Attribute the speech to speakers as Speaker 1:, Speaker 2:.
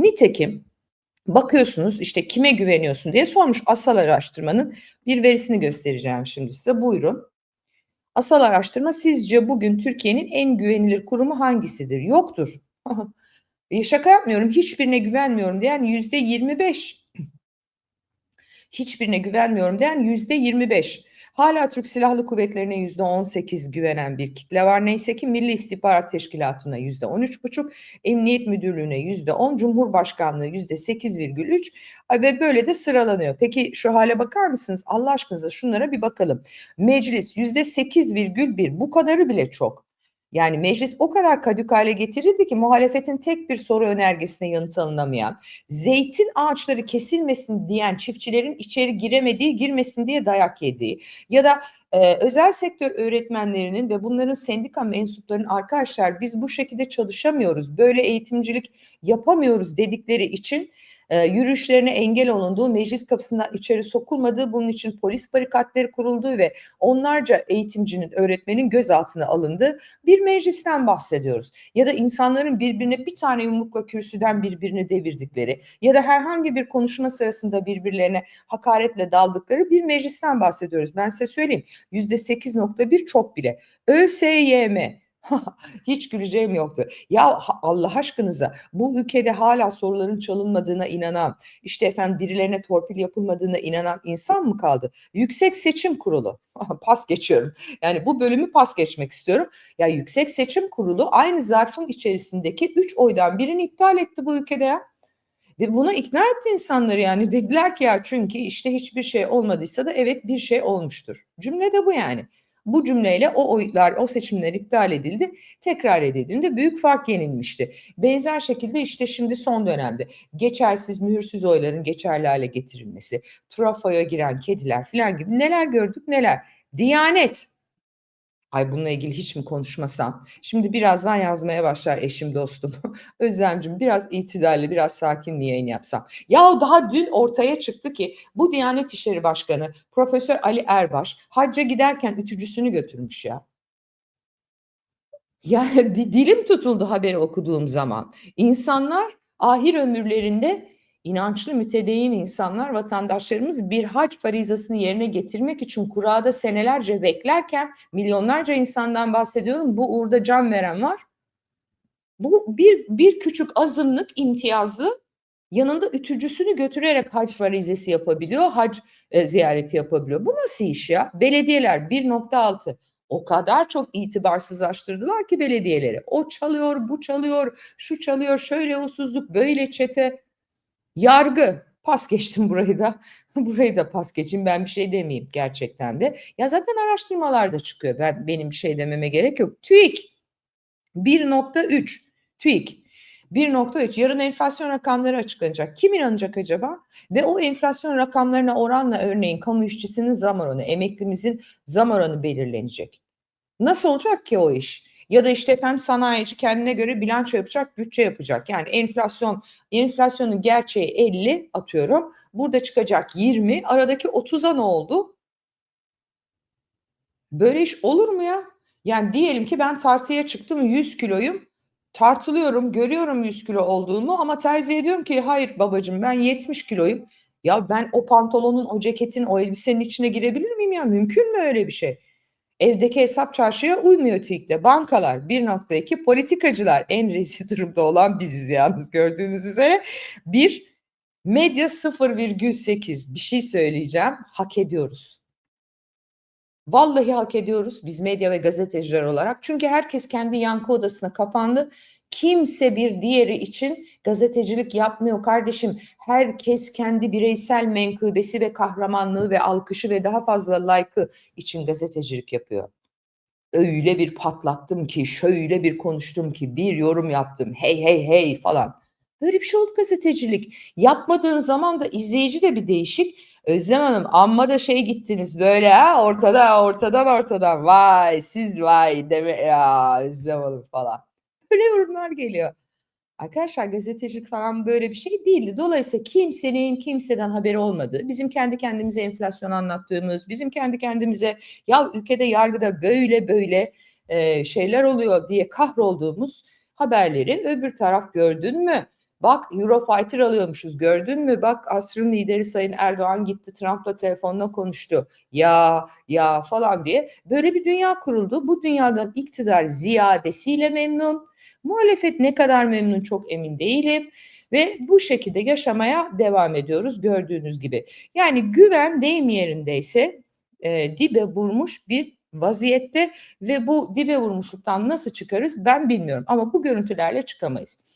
Speaker 1: Nitekim bakıyorsunuz işte kime güveniyorsun diye sormuş asal araştırmanın bir verisini göstereceğim şimdi size. Buyurun. Asal araştırma sizce bugün Türkiye'nin en güvenilir kurumu hangisidir? Yoktur. e, şaka yapmıyorum. Hiçbirine güvenmiyorum diyen yüzde 25. Hiçbirine güvenmiyorum diyen yüzde 25. Hala Türk Silahlı Kuvvetleri'ne yüzde on sekiz güvenen bir kitle var. Neyse ki Milli İstihbarat Teşkilatı'na yüzde on üç buçuk, Emniyet Müdürlüğü'ne yüzde on, Cumhurbaşkanlığı yüzde sekiz virgül üç ve böyle de sıralanıyor. Peki şu hale bakar mısınız? Allah aşkınıza şunlara bir bakalım. Meclis yüzde sekiz virgül bir bu kadarı bile çok. Yani meclis o kadar kadük hale getirildi ki muhalefetin tek bir soru önergesine yanıt alınamayan, zeytin ağaçları kesilmesin diyen çiftçilerin içeri giremediği, girmesin diye dayak yediği ya da e, özel sektör öğretmenlerinin ve bunların sendika mensuplarının arkadaşlar biz bu şekilde çalışamıyoruz, böyle eğitimcilik yapamıyoruz dedikleri için e, yürüyüşlerine engel olunduğu, meclis kapısından içeri sokulmadığı, bunun için polis barikatları kurulduğu ve onlarca eğitimcinin, öğretmenin gözaltına alındığı bir meclisten bahsediyoruz. Ya da insanların birbirine bir tane yumrukla kürsüden birbirini devirdikleri ya da herhangi bir konuşma sırasında birbirlerine hakaretle daldıkları bir meclisten bahsediyoruz. Ben size söyleyeyim yüzde 8.1 çok bile. ÖSYM Hiç güleceğim yoktu. Ya Allah aşkınıza bu ülkede hala soruların çalınmadığına inanan, işte efendim birilerine torpil yapılmadığına inanan insan mı kaldı? Yüksek Seçim Kurulu. pas geçiyorum. Yani bu bölümü pas geçmek istiyorum. Ya Yüksek Seçim Kurulu aynı zarfın içerisindeki üç oydan birini iptal etti bu ülkede ya. Ve buna ikna etti insanları yani dediler ki ya çünkü işte hiçbir şey olmadıysa da evet bir şey olmuştur. Cümle de bu yani. Bu cümleyle o oylar, o seçimler iptal edildi. Tekrar edildiğinde büyük fark yenilmişti. Benzer şekilde işte şimdi son dönemde geçersiz, mühürsüz oyların geçerli hale getirilmesi, trafoya giren kediler falan gibi neler gördük neler. Diyanet Ay bununla ilgili hiç mi konuşmasam? Şimdi birazdan yazmaya başlar eşim dostum. Özlemcim biraz itidalli, biraz sakin bir yayın yapsam. Ya daha dün ortaya çıktı ki bu Diyanet İşleri Başkanı Profesör Ali Erbaş hacca giderken ütücüsünü götürmüş ya. Ya dilim tutuldu haberi okuduğum zaman. İnsanlar ahir ömürlerinde İnançlı mütedeyyin insanlar, vatandaşlarımız bir hac farizasını yerine getirmek için kurada senelerce beklerken milyonlarca insandan bahsediyorum. Bu uğurda can veren var. Bu bir, bir küçük azınlık imtiyazlı yanında ütücüsünü götürerek hac farizesi yapabiliyor, hac e, ziyareti yapabiliyor. Bu nasıl iş ya? Belediyeler 1.6 o kadar çok itibarsızlaştırdılar ki belediyeleri. O çalıyor, bu çalıyor, şu çalıyor, şöyle usulsüzlük, böyle çete. Yargı. Pas geçtim burayı da. burayı da pas geçeyim. Ben bir şey demeyeyim gerçekten de. Ya zaten araştırmalar da çıkıyor. Ben benim bir şey dememe gerek yok. TÜİK 1.3 TÜİK 1.3 yarın enflasyon rakamları açıklanacak. Kim inanacak acaba? Ve o enflasyon rakamlarına oranla örneğin kamu işçisinin zam oranı, emeklimizin zam oranı belirlenecek. Nasıl olacak ki o iş? Ya da işte efendim sanayici kendine göre bilanço yapacak, bütçe yapacak. Yani enflasyon, enflasyonun gerçeği 50 atıyorum. Burada çıkacak 20. Aradaki 30'a ne oldu? Böyle iş olur mu ya? Yani diyelim ki ben tartıya çıktım 100 kiloyum. Tartılıyorum, görüyorum 100 kilo olduğumu ama terziye diyorum ki hayır babacığım ben 70 kiloyum. Ya ben o pantolonun, o ceketin, o elbisenin içine girebilir miyim ya? Mümkün mü öyle bir şey? Evdeki hesap çarşıya uymuyor TÜİK'te. Bankalar 1.2 politikacılar en rezil durumda olan biziz yalnız gördüğünüz üzere. Bir medya 0,8 bir şey söyleyeceğim hak ediyoruz. Vallahi hak ediyoruz biz medya ve gazeteciler olarak. Çünkü herkes kendi yankı odasına kapandı. Kimse bir diğeri için gazetecilik yapmıyor kardeşim. Herkes kendi bireysel menkıbesi ve kahramanlığı ve alkışı ve daha fazla like'ı için gazetecilik yapıyor. Öyle bir patlattım ki, şöyle bir konuştum ki, bir yorum yaptım. Hey hey hey falan. Böyle bir şey oldu gazetecilik. Yapmadığın zaman da izleyici de bir değişik. Özlem Hanım amma da şey gittiniz böyle ha ortada ortadan ortadan vay siz vay deme ya Özlem Hanım falan. Böyle yorumlar geliyor. Arkadaşlar gazetecilik falan böyle bir şey değildi. Dolayısıyla kimsenin kimseden haberi olmadı. Bizim kendi kendimize enflasyon anlattığımız, bizim kendi kendimize ya ülkede yargıda böyle böyle e, şeyler oluyor diye kahrolduğumuz haberleri öbür taraf gördün mü? Bak Eurofighter alıyormuşuz gördün mü? Bak asrın lideri Sayın Erdoğan gitti Trump'la telefonla konuştu. Ya ya falan diye böyle bir dünya kuruldu. Bu dünyadan iktidar ziyadesiyle memnun. Muhalefet ne kadar memnun çok emin değilim ve bu şekilde yaşamaya devam ediyoruz gördüğünüz gibi. Yani güven deyim yerindeyse e, dibe vurmuş bir vaziyette ve bu dibe vurmuşluktan nasıl çıkarız ben bilmiyorum ama bu görüntülerle çıkamayız.